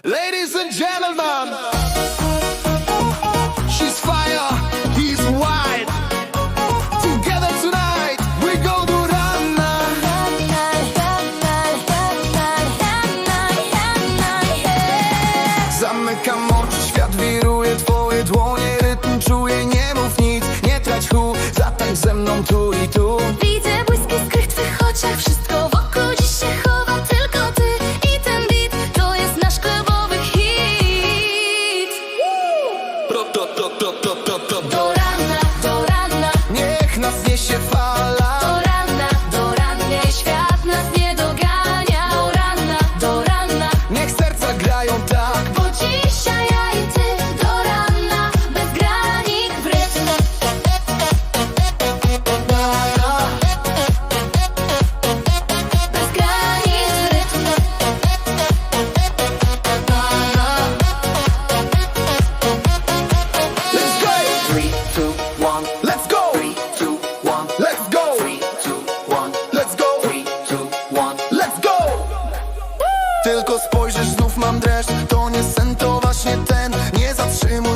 Ladies and gentlemen, she's fire, he's white. Together tonight, we go to run. Zamykam oczy, świat wiruje, twoje dłonie, rytm czuję, nie mów nic, nie trać hu, zatańcz ze mną tu i tu. Widzę błyski skrych twych oczach Wszystko Tylko spojrzysz, znów mam dreszcz. To nie sen, to właśnie ten. Nie zatrzymuj